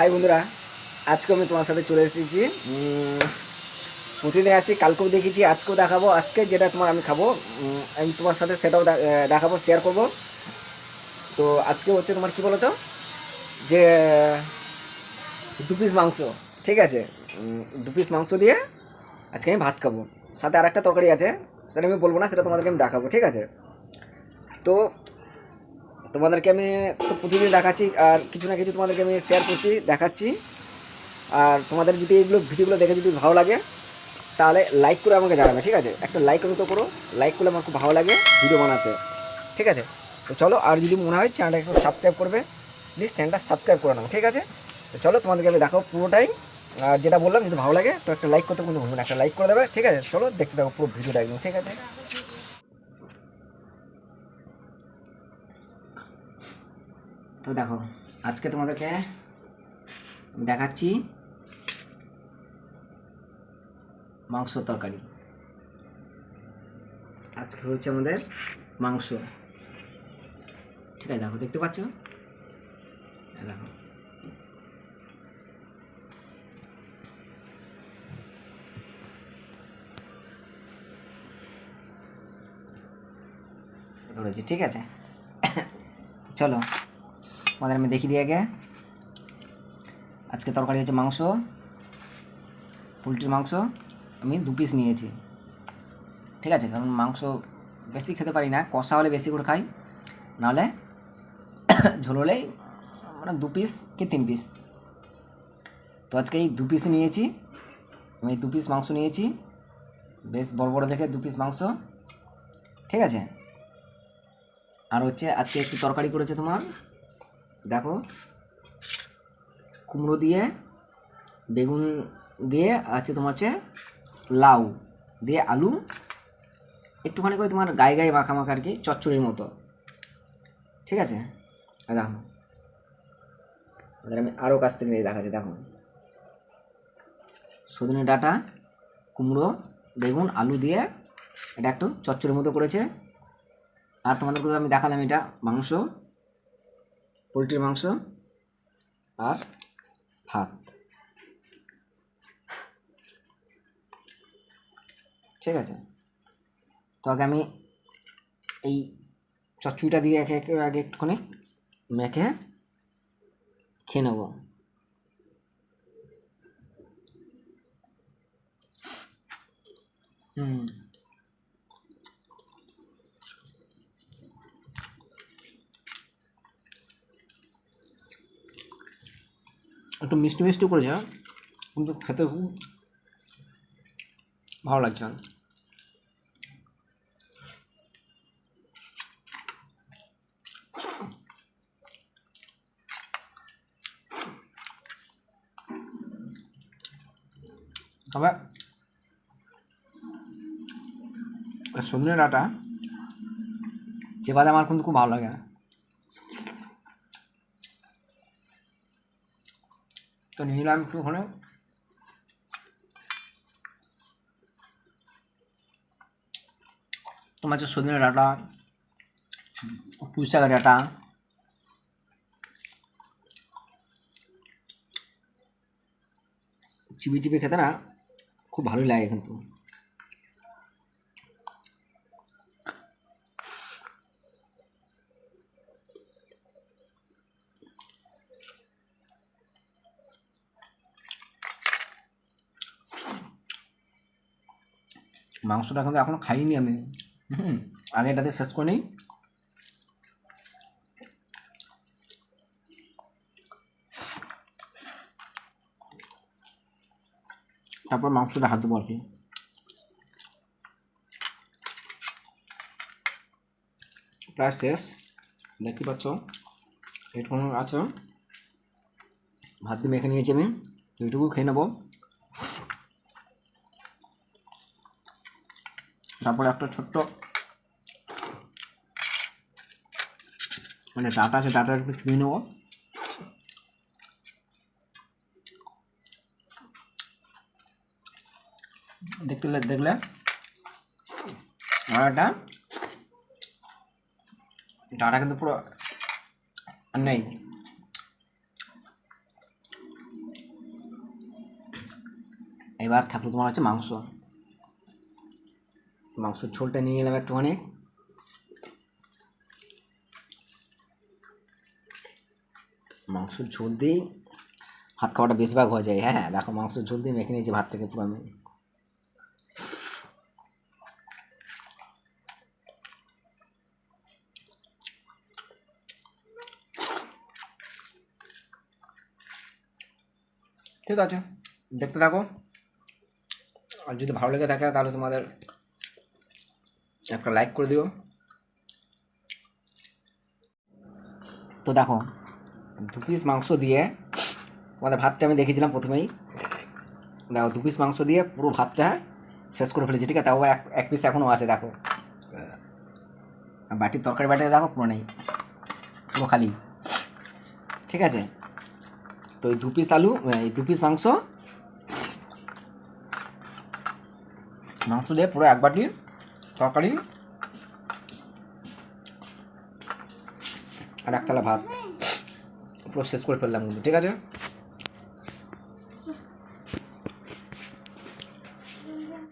High বন্ধুরা, আজকে আমি তোমার সাথে চলে এসেছি। প্রতিদিন আসি, কালকেও দেখেছি, আজকেও দেখাবো। আজকে যেটা তোমার আমি খাব আমি তোমার সাথে সেটাও দেখাবো শেয়ার করব। তো আজকে হচ্ছে তোমার কী বলো তো যে দু পিস মাংস, ঠিক আছে? দু পিস মাংস দিয়ে আজকে আমি ভাত খাব। সাথে আর একটা তরকারি আছে, সেটা আমি বলব না, সেটা তোমাদেরকে আমি দেখাবো, ঠিক আছে? তো তোমাদেরকে আমি তো প্রতিদিন দেখাচ্ছি, আর কিছু না কিছু তোমাদেরকে আমি শেয়ার করছি, দেখাচ্ছি। আর তোমাদের যদি এইগুলো ভিডিওগুলো দেখে যদি ভালো লাগে, তাহলে লাইক করে আমাকে জানাবে, ঠিক আছে? একটা লাইক করে তো করো লাইক করলে আমার খুব ভালো লাগে ভিডিও বানাতে, ঠিক আছে? তো চলো, আর যদি মনে হয় চ্যানেলটা একটু সাবস্ক্রাইব করবে প্লিজ চ্যানেলটা সাবস্ক্রাইব করে নাও, ঠিক আছে? তো চলো, তোমাদেরকে আমি দেখো পুরোটাই। আর যেটা বললাম, যদি ভালো লাগে, তো একটা লাইক করতে কিন্তু না, একটা লাইক করে দেবে, ঠিক আছে? চলো, দেখতে থাকো পুরো ভিডিওটা একদম, ঠিক আছে? তো দেখো, আজকে তোমাদেরকে দেখাচ্ছি মাংস তরকারি। আজকে হচ্ছে আমাদের মাংস। ঠিক আছে, দেখো, দেখতে পাচ্ছ? দেখো। ধরেছি, ঠিক আছে? চলো। আমাদের আমি দেখি দিয়ে আগে। আজকে তরকারি হচ্ছে মাংস, পোলট্রির মাংস, আমি দু পিস নিয়েছি। ঠিক আছে, কারণ মাংস বেশি খেতে পারি না, কষা হলে বেশি করে খাই, নাহলে ঝোল হলেই মানে দু পিস কি তিন পিস তো আজকে এই দু পিস নিয়েছি, আমি দু পিস মাংস নিয়েছি, বেশ বড় বড় দেখে দু পিস মাংস। ঠিক আছে? আর হচ্ছে আজকে একটু তরকারি করেছে তোমার দেখো, কুমড়ো দিয়ে, বেগুন দিয়ে আছে তোমার হচ্ছে লাউ দিয়ে আলু, একটুখানি করে তোমার গায়ে গায়ে মাখা মাখা আর কি চচ্চড়ির মতো। ঠিক আছে? দেখো আমি আরও কাছ থেকে দেখাচ্ছি, দেখো। সজনে ডাটা, কুমড়ো, বেগুন, আলু দিয়ে এটা একটু চচ্চড়ির মতো করেছে। আর তোমাদেরকে আমি দেখালাম এটা মাংস। পোলট্রির মাংস আর ভাত। ঠিক আছে? তো আগে আমি এই চচ্চড়িটা দিয়ে একে একে আগে একটুখানি মেখে খেয়ে নেব। হুম। একটু মিষ্টি মিষ্টি করেছে কিন্তু খেতে খুব ভালো লাগছে তবে সজনে ডাটা চেপাতে আমার কিন্তু খুব ভালো লাগে তো নিলাম একটু ওখানে। তোমার হচ্ছে সজনে ডাটা পুঁই ডাটা চিবি চিবি খেতে না খুব ভালোই লাগে কিন্তু। মাংসটা কিন্তু এখনও খাইনি আমি। হুম, আগে এটাতে শেষ করে নিই। তারপর মাংসটা হাত দেবো আর কি। প্রায় শেষ। দেখতে পাচ্ছ হেডফোন আছে। ভাত দিয়ে মেখে নিয়েছি আমি। এইটুকু খেয়ে নেব। তারপরে একটা ছোট্ট মানে ডাটা আছে, ডাটা একটু চুবিয়ে নেব। দেখতে দেখলে? আর একটা? ডাটা কিন্তু পুরো নেই। এবার থাকল তোমার হচ্ছে মাংস। মাংসের ঝোলটা নিয়ে নিলাম একটুখানি। মাংসের ঝোল দিয়েই ভাত খাওয়াটা বেশিরভাগ হয়ে যায়। হ্যাঁ হ্যাঁ দেখো মাংসের ঝোল দিয়ে মেখে নিয়েছি ভাতটাকে পুরো আমি। ঠিক আছে, দেখতে থাকো। আর যদি ভালো লেগে থাকে তাহলে তোমাদের একটা লাইক করে দিও। তো দেখো, দু পিস মাংস দিয়ে তোমাদের ভাতটা আমি দেখেছিলাম প্রথমেই। দেখো, দু পিস মাংস দিয়ে পুরো ভাতটা শেষ করে ফেলেছি, ঠিক আছে? তাও এক এক পিস এখনও আছে, দেখো। বাটির তরকারি বাটিটা দেখো, পুরো নেই। পুরো খালি। ঠিক আছে? তো এই দু পিস আলু, এই দু পিস মাংস মাংস দিয়ে পুরো এক বাটি তরকারি আর একতলা ভাত। প্রসেস করে ফেললাম কিন্তু ঠিক আছে?